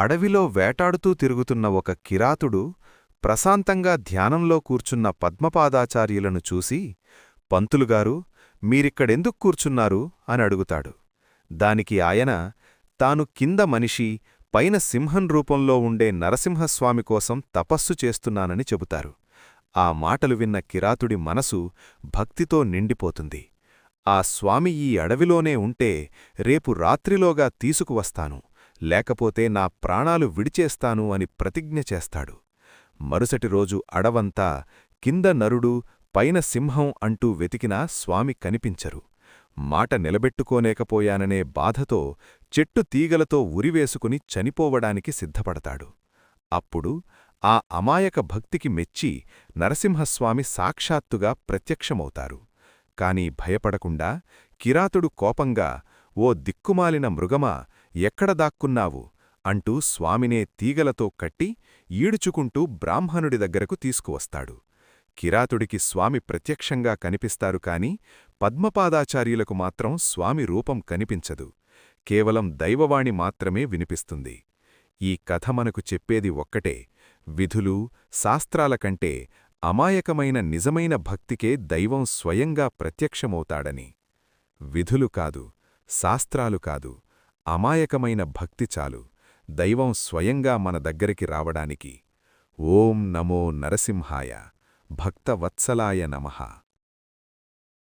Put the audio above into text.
అడవిలో వేటాడుతూ తిరుగుతున్న ఒక కిరాతుడు ప్రశాంతంగా ధ్యానంలో కూర్చున్న పద్మపాదాచార్యులను చూసి పంతులుగారు మీరిక్కడెందుకు కూర్చున్నారు అని అడుగుతాడు. దానికి ఆయన తాను కింద మనిషి పైన సింహం రూపంలో ఉండే నరసింహస్వామి కోసం తపస్సు చేస్తున్నానని చెబుతారు ఆ మాటలు విన్న కిరాతుడి మనసు భక్తితో నిండిపోతుంది. ఆ స్వామి ఈ అడవిలోనే ఉంటే రేపు రాత్రిలోగా తీసుకువస్తాను. లేకపోతే నా ప్రాణాలు విడిచేస్తాను అని ప్రతిజ్ఞ చేస్తాడు. మరుసటి రోజు అడవంతా కింద నరుడు పైన సింహం అంటూ వెతికినా స్వామి కనిపించరు. మాట నిలబెట్టుకోలేకపోయాననే బాధతో చెట్టు తీగలతో ఉరివేసుకుని చనిపోవడానికి సిద్ధపడతాడు. అప్పుడు ఆ అమాయక భక్తికి మెచ్చి నరసింహస్వామి సాక్షాత్తుగా ప్రత్యక్షమవుతారు. కాని భయపడకుండా కిరాతుడు కోపంగా ఓ దిక్కుమాలిన మృగమా ఎక్కడ దాక్కున్నావు? అంటూ స్వామినే తీగలతో కట్టి ఈడుచుకుంటూ బ్రాహ్మణుడి దగ్గరకు తీసుకువస్తాడు. కిరాతుడికి స్వామి ప్రత్యక్షంగా కనిపిస్తారు కాని పద్మపాదాచార్యులకు మాత్రం స్వామి రూపం కనిపించదు. కేవలం దైవవాణి మాత్రమే వినిపిస్తుంది. ఈ కథ మనకు చెప్పేది ఒక్కటే. విధులు శాస్త్రాల కంటే అమాయకమైన నిజమైన భక్తికే దైవం స్వయంగా ప్రత్యక్షమవుతాడని. విధులు కాదు శాస్త్రాలు కాదు. అమాయకమైన భక్తి చాలు. దైవం స్వయంగా మన దగ్గరికి రావడానికి ఓం నమో నరసింహాయ భక్తవత్సలాయ నమః.